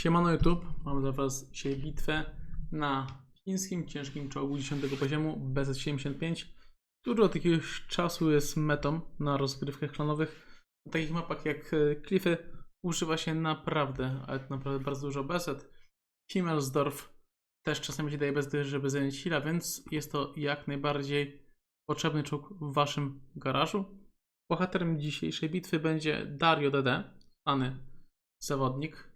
Siemano YouTube, mam dla Was dzisiaj bitwę na chińskim ciężkim czołgu 10 poziomu BZ-75, który od jakiegoś czasu jest metą na rozgrywkach klanowych. Na takich mapach jak e, Cliffy używa się naprawdę, ale naprawdę bardzo dużo BZ. Himmelsdorf też czasami się daje BZ, żeby zająć hila, więc jest to jak najbardziej potrzebny czołg w Waszym garażu. Bohaterem dzisiejszej bitwy będzie Dario DD, znany zawodnik,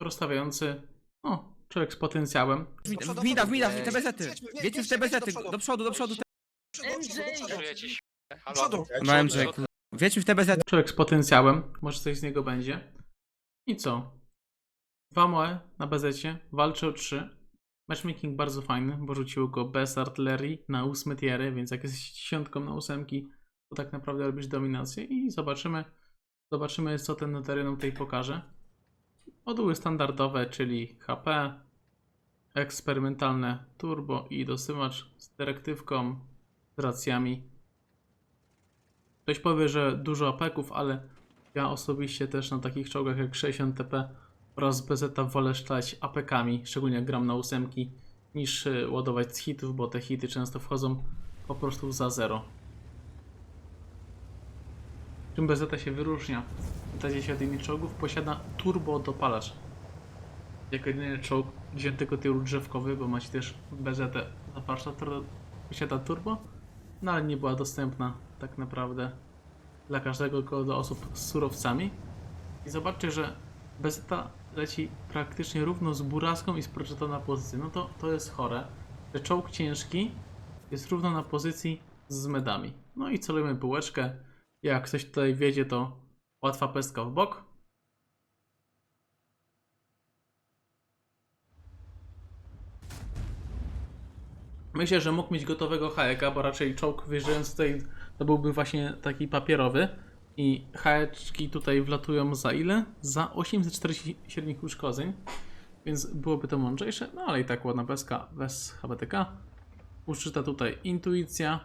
rozstawiający, no, człowiek z potencjałem. W mida, w mida, w te bezety. Wiecie w te bezety, do przodu, do przodu. Czuję ci się. Halo? przodu. No MJ, wiecie w te bezety. Człowiek z potencjałem, może coś z niego będzie. I co? Dwa moe na bezecie, walczy o trzy. Matchmaking bardzo fajny, bo rzuciło go bez artylerii na ósme tiery, więc jak jesteś dziesiątką na ósemki, to tak naprawdę robisz dominację i zobaczymy, zobaczymy co ten notaryną tutaj pokaże. Moduły standardowe, czyli HP, eksperymentalne turbo i dosyłacz z dyrektywką, z racjami. Ktoś powie, że dużo apeków, ale ja osobiście też na takich czołgach jak 60 TP oraz BZ wolę sztać apekami, szczególnie jak gram na ósemki, niż y, ładować z hitów, bo te hity często wchodzą po prostu za zero. Czym BZ się wyróżnia? W się od innych czołgów posiada turbo dopalacz. Jako jedyny czołg wziętego tyłu drzewkowy, bo macie też BZ zaparsza, która posiada turbo, no ale nie była dostępna tak naprawdę dla każdego, tylko dla osób z surowcami. I zobaczcie, że bezeta leci praktycznie równo z buraską i z proczetą na pozycji. No to, to jest chore. Że czołg ciężki jest równo na pozycji z medami. No i celujemy bułeczkę. Jak ktoś tutaj wiedzie, to łatwa pestka w bok. Myślę, że mógł mieć gotowego hajeka, bo raczej czołg wyjeżdżając tutaj to byłby właśnie taki papierowy. I haeczki tutaj wlatują za ile? Za 847 uszkodzeń. Więc byłoby to mądrzejsze, no ale i tak ładna peska bez HBTK. Użyta tutaj intuicja.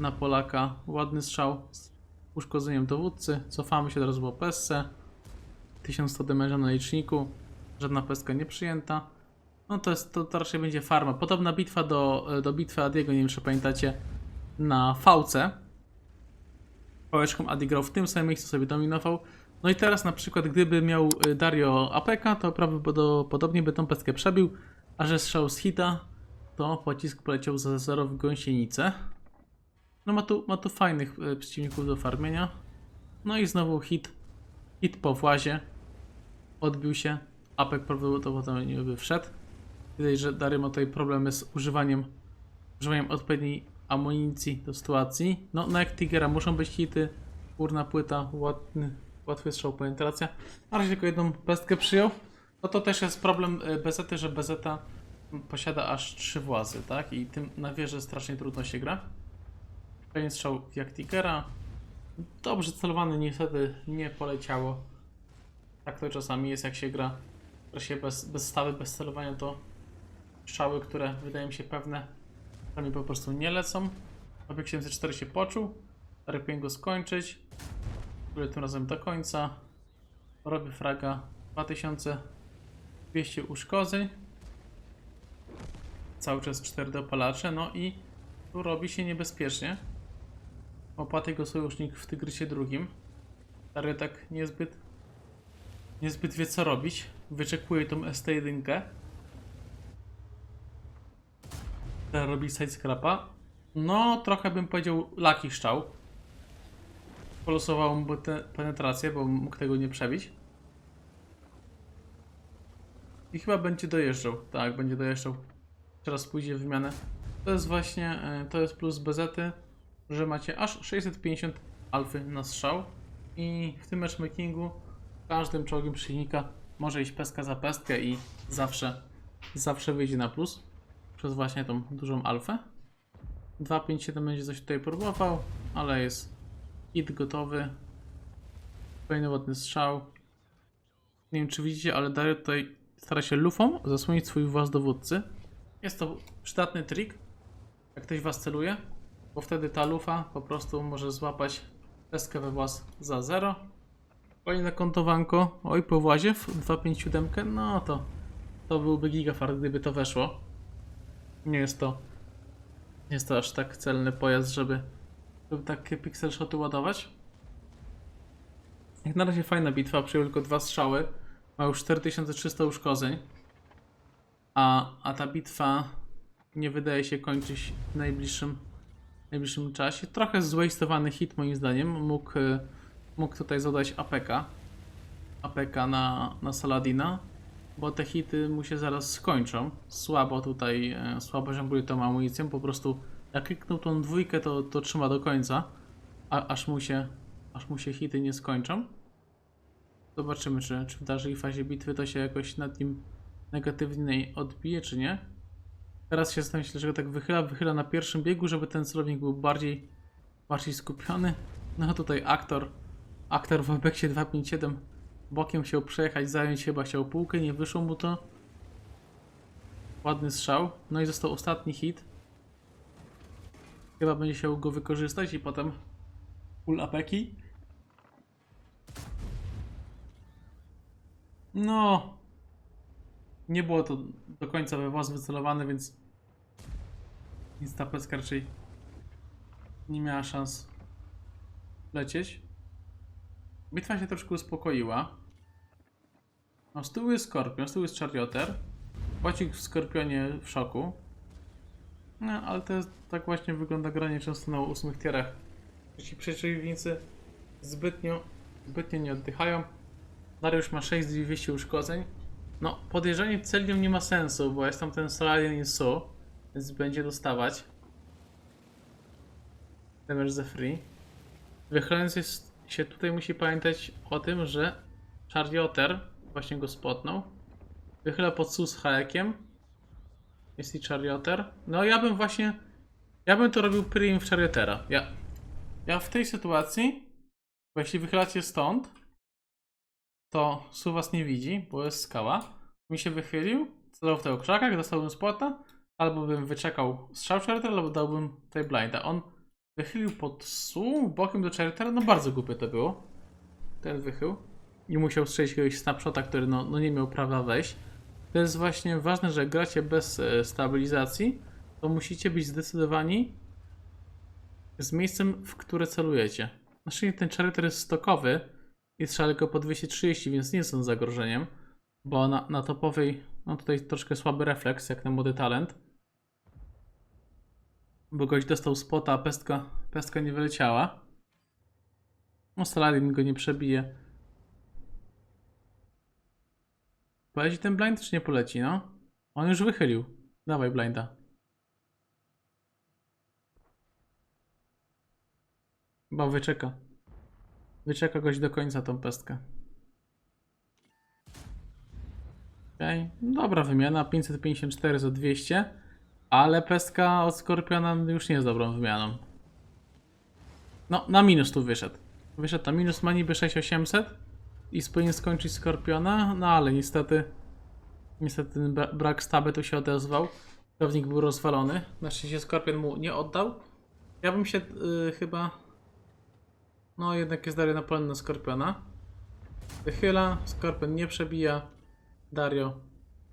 Na Polaka ładny strzał z uszkodzeniem dowódcy. Cofamy się teraz po pesce. 1100 damage'a na liczniku. Żadna peska nie przyjęta. No to, jest, to, to raczej będzie farma. Podobna bitwa do, do bitwy Adiego, nie wiem czy pamiętacie, na VC. Pałeczką Adi grał w tym samym miejscu, sobie dominował. No i teraz na przykład gdyby miał y, Dario APK, to prawdopodobnie by tą pestkę przebił, a że strzał z hita, to pocisk poleciał za 0 w gąsienicę. No ma tu, ma tu fajnych y, przeciwników do farmienia. No i znowu hit. Hit po włazie. Odbił się. Apek prawdopodobnie by wszedł. Widać, że Dario ma tutaj problemy z używaniem, używaniem odpowiedniej amunicji do sytuacji. No, na jak Tigera muszą być hity, górna płyta, łatwy strzał, penetracja. Na razie tylko jedną pestkę przyjął. No to też jest problem y, BZ, że BZ posiada aż trzy włazy, tak? I tym na wieży strasznie trudno się gra. Kolejny strzał jak Tigera. Dobrze celowany, niestety nie poleciało. Tak to czasami jest, jak się gra się bez, bez stawy, bez celowania, to strzały, które wydają mi się pewne, czasami po prostu nie lecą. Obiekt 704 się poczuł. Lepiej go skończyć. Który tym razem do końca. Robię fraga 2200 uszkodzeń. Cały czas 4 dopalacze. No i tu robi się niebezpiecznie. Opaty jego sojusznik w Tygrysie drugim. Stary tak niezbyt niezbyt wie co robić. Wyczekuje tą ST1. Teraz robi sidescrapa. No, trochę bym powiedział laki szczał. Polosowało mu penetrację, bo mógł tego nie przebić. I chyba będzie dojeżdżał. Tak, będzie dojeżdżał. Teraz pójdzie w wymianę. To jest właśnie, e, to jest plus bezety, że macie aż 650 alfy na strzał. I w tym matchmakingu każdym czołgiem przeciwnika może iść peska za pestkę i zawsze, zawsze wyjdzie na plus przez właśnie tą dużą alfę. 257 będzie coś tutaj próbował, ale jest hit gotowy. Kolejny ładny strzał. Nie wiem czy widzicie, ale Dario tutaj stara się lufą zasłonić swój włas dowódcy. Jest to przydatny trik, jak ktoś was celuje, bo wtedy ta lufa po prostu może złapać pestkę we włas za 0 Kolejne kontowanko. Oj, po włazie w 257. No to to byłby gigafart, gdyby to weszło. Nie jest to nie jest to aż tak celny pojazd, żeby, żeby takie pixel shoty ładować. Jak na razie fajna bitwa, przyjął tylko dwa strzały. Ma już 4300 uszkodzeń. A, a ta bitwa nie wydaje się kończyć w najbliższym, najbliższym czasie. Trochę zwastowany hit moim zdaniem. Mógł, e, mógł tutaj zadać APK. APK na, na Saladina. Bo te hity mu się zaraz skończą. Słabo tutaj, e, słabo żongluje tą amunicją. Po prostu jak kliknął tą dwójkę, to, to trzyma do końca. A, aż, mu się, aż mu się hity nie skończą. Zobaczymy, czy, czy w dalszej fazie bitwy to się jakoś nad nim negatywnie odbije, czy nie. Teraz się zastanawiam, że go tak wychyla, wychyla na pierwszym biegu, żeby ten celownik był bardziej, bardziej skupiony. No tutaj aktor, aktor w Abexie 257 bokiem chciał przejechać, zająć chyba chciał półkę, nie wyszło mu to. Ładny strzał. No i został ostatni hit. Chyba będzie chciał go wykorzystać i potem full apeki. No. Nie było to do końca we włas wycelowane, więc nic ta peska raczej nie miała szans lecieć. Bitwa się troszkę uspokoiła. No, z tyłu jest Skorpion, z tyłu jest Charioter. Płacik w Skorpionie w szoku. No, ale to jest, tak właśnie wygląda granie często na ósmych tierach. Ci przeciwnicy zbytnio, zbytnio nie oddychają. Dariusz ma 6200 uszkodzeń. No, podejrzenie celią nie ma sensu, bo jest tam ten Solarian in Su, więc będzie dostawać. Damage ze free. Wychylając się tutaj musi pamiętać o tym, że Charioter właśnie go spotnął. Wychyla pod Su z haekiem. Jest i Charioter. No ja bym właśnie, ja bym to robił prim w Chariotera. Ja, ja w tej sytuacji, bo jeśli wychylacie stąd, to Su was nie widzi, bo jest skała. Mi się wychylił, celował w tego krzakach, dostałbym spota, albo bym wyczekał strzał Charter, albo dałbym tutaj blinda. On wychylił pod Su, bokiem do Chartera, no bardzo głupie to było. Ten wychył. I musiał strzelić jakiegoś snapshota, który no, no nie miał prawa wejść. To jest właśnie ważne, że gracie bez e, stabilizacji, to musicie być zdecydowani z miejscem, w które celujecie. Na szczęście ten Charter jest stokowy i strzela tylko po 230, więc nie są zagrożeniem, bo na, na topowej, no tutaj troszkę słaby refleks, jak na młody talent. Bo gość dostał spota, a pestka, pestka nie wyleciała. No Saladin go nie przebije. Poleci ten blind, czy nie poleci, no? On już wychylił. Dawaj blinda. Chyba wyczeka. Wyczeka goś do końca tą pestkę. Okej, dobra wymiana, 554 za 200, ale pestka od Skorpiona już nie jest dobrą wymianą. No, na minus tu wyszedł. Wyszedł na minus, ma niby 6800 i powinien skończyć Skorpiona, no ale niestety, niestety ten bra- brak staby tu się odezwał. Pewnik był rozwalony, na szczęście Skorpion mu nie oddał. Ja bym się y, chyba no jednak jest Dario napalony na Skorpiona. Wychyla, Skorpion nie przebija. Dario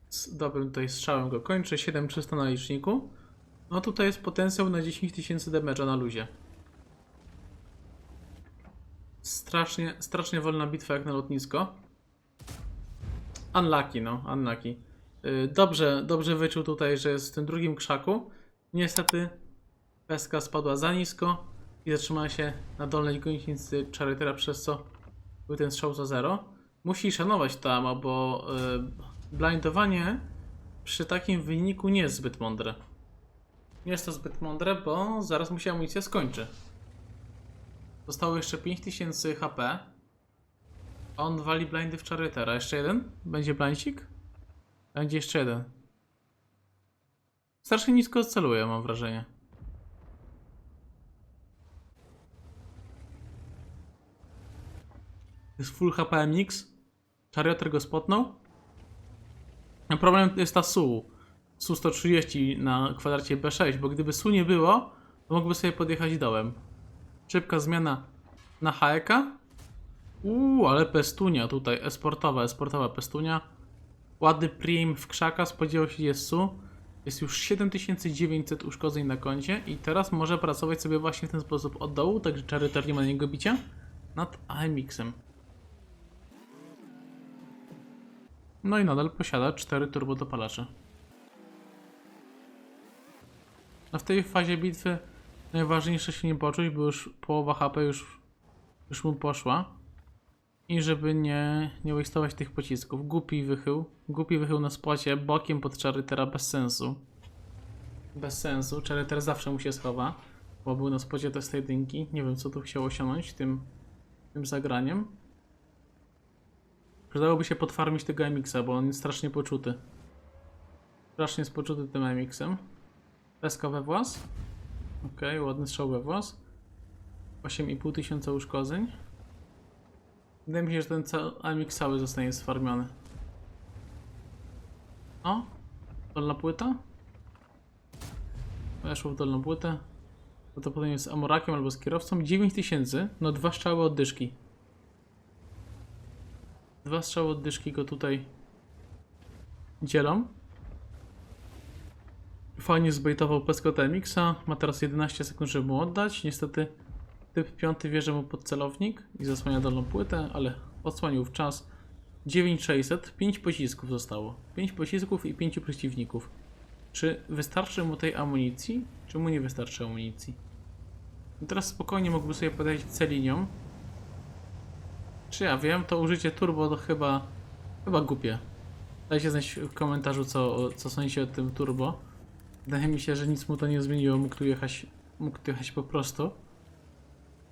z dobrym tutaj strzałem go kończy. 7300 na liczniku. No tutaj jest potencjał na 10 tysięcy damage'a na luzie. Strasznie, strasznie wolna bitwa jak na lotnisko. Unlucky, no, unlucky. Yy, Dobrze, dobrze wyczuł tutaj, że jest w tym drugim krzaku. Niestety peska spadła za nisko i zatrzymała się na dolnej kończycy Charytera, przez co był ten strzał za zero. Musi szanować to amo, bo yy, blindowanie przy takim wyniku nie jest zbyt mądre. Nie jest to zbyt mądre, bo zaraz mu się amunicja skończy. Zostało jeszcze 5000 HP. On wali blindy w Charytera. Jeszcze jeden? Będzie blindcik? Będzie jeszcze jeden. Strasznie nisko celuje, mam wrażenie. jest full HP MX. Charioter go spotnął. Problem jest ta SU. SU 130 na kwadracie B6, bo gdyby SU nie było, to mógłby sobie podjechać dołem. Szybka zmiana na HK. Uuu, ale pestunia tutaj, esportowa, esportowa pestunia. Ładny prim w krzaka, spodziewał się Jesu. Jest już 7900 uszkodzeń na koncie i teraz może pracować sobie właśnie w ten sposób od dołu, także Charytar nie ma na niego bicia. Nad AMX-em. No i nadal posiada 4 turbodopalacze. A w tej fazie bitwy najważniejsze się nie poczuć, bo już połowa HP już, już mu poszła. I żeby nie, nie wastować tych pocisków. Głupi wychył. Głupi wychył na spocie, bokiem pod Charytera bez sensu. Bez sensu. Charyter zawsze mu się schowa, bo był na spocie te jedynki. Nie wiem co tu chciał osiągnąć tym, tym zagraniem. Przydałoby się podfarmić tego MX-a, bo on jest strasznie poczuty. Strasznie jest poczuty tym MX-em. Peska we włas. Okej, ładny strzał we włas. 8,5 tysiąca uszkodzeń. Wydaje mi się, że ten AMX cały zostanie sfarmiony. O! Dolna płyta? Weszło w dolną płytę. Prawdopodobnie z Amorakiem albo z kierowcą. 9000, no dwa strzały oddyszki. Dwa strzały oddyszki go tutaj dzielą. Fajnie zbejtował Peskota MX-a. Ma teraz 11 sekund, żeby mu oddać. Niestety typ 5 wierzy mu pod celownik i zasłania dolną płytę, ale odsłonił w czas. 9600, 5 pocisków zostało. 5 pocisków i 5 przeciwników. Czy wystarczy mu tej amunicji, czy mu nie wystarczy amunicji? I teraz spokojnie mógłby sobie podejść C linią. Czy ja wiem, to użycie turbo to chyba, chyba głupie. Dajcie znać w komentarzu, co, co sądzicie o tym turbo. Wydaje mi się, że nic mu to nie zmieniło, mógł tu jechać, mógł tu jechać po prostu.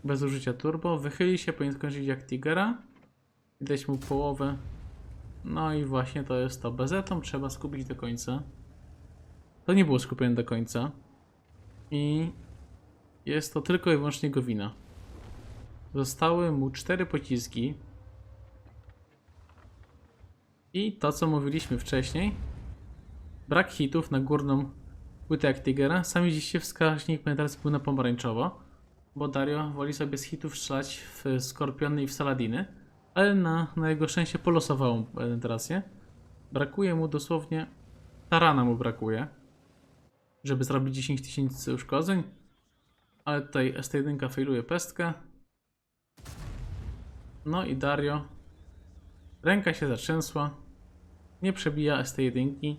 Bez użycia turbo. Wychyli się, powinien skończyć jak Tigera. Widać mu połowę. No i właśnie to jest to. Bezetą trzeba skupić do końca. To nie było skupione do końca. I jest to tylko i wyłącznie jego wina. Zostały mu cztery pociski. I to, co mówiliśmy wcześniej. Brak hitów na górną płytę jak Tigera. Sami widzicie wskaźnik penetracji był na pomarańczowo. Bo Dario woli sobie z hitów strzelać w Skorpiony i w Saladiny. Ale na, na jego szczęście polosowało mu penetrację. Brakuje mu dosłownie... Tarana mu brakuje. Żeby zrobić 10 tysięcy uszkodzeń. Ale tutaj ST1 failuje pestkę. No i Dario. Ręka się zatrzęsła. Nie przebija ST1.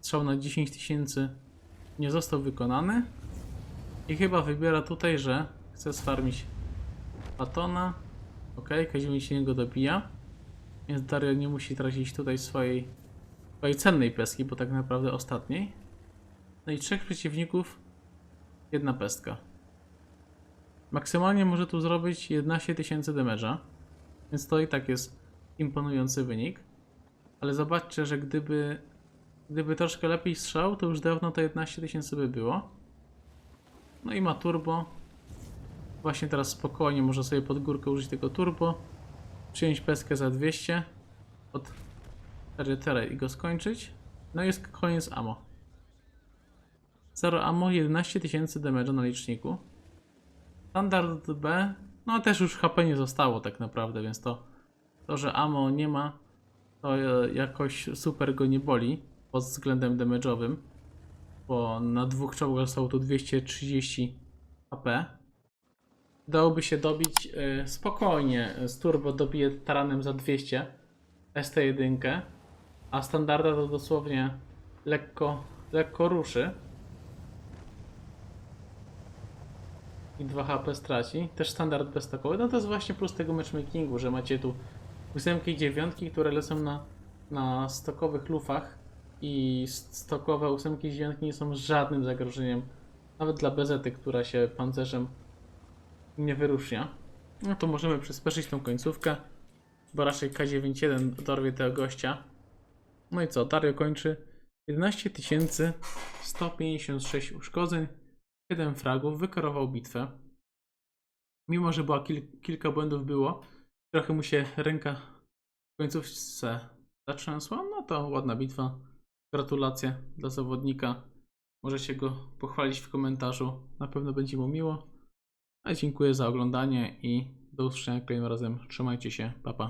Strzał na 10 tysięcy nie został wykonany. I chyba wybiera tutaj, że chce sfarmić Patona. Ok, Kazimierz się niego dobija. Więc Dario nie musi tracić tutaj swojej, swojej cennej peski, bo tak naprawdę ostatniej. No i trzech przeciwników, jedna pestka. Maksymalnie może tu zrobić 11 tysięcy damage'a, więc to i tak jest imponujący wynik. Ale zobaczcie, że gdyby, gdyby troszkę lepiej strzał, to już dawno to 11 tysięcy by było. No i ma turbo. Właśnie teraz spokojnie może sobie pod górkę użyć tego turbo. Przyjąć peskę za 200 od Erytera i go skończyć. No i jest koniec ammo. 0 ammo, 11 tysięcy damage'a na liczniku. Standard B, no też już HP nie zostało tak naprawdę, więc to, to że ammo nie ma, to e, jakoś super go nie boli pod względem damage'owym, bo na dwóch czołgach zostało tu 230 HP. Dałoby się dobić e, spokojnie, z turbo dobije taranem za 200 ST1, a standarda to dosłownie lekko, lekko ruszy. I 2 HP straci. Też standard bezstokowy. No to jest właśnie plus tego matchmakingu, że macie tu ósemki i dziewiątki, które lecą na, na stokowych lufach i stokowe ósemki i dziewiątki nie są żadnym zagrożeniem. Nawet dla bezety, która się pancerzem nie wyróżnia. No to możemy przyspieszyć tą końcówkę, bo raczej K91 dorwie tego gościa. No i co, Dario kończy 11 156 uszkodzeń. 7 fragów, wykarował bitwę. Mimo, że była kil kilka błędów było, trochę mu się ręka w końcówce zatrzęsła, no to ładna bitwa. Gratulacje dla zawodnika. Możecie go pochwalić w komentarzu, na pewno będzie mu miło. A dziękuję za oglądanie i do usłyszenia kolejnym razem. Trzymajcie się. Pa, pa.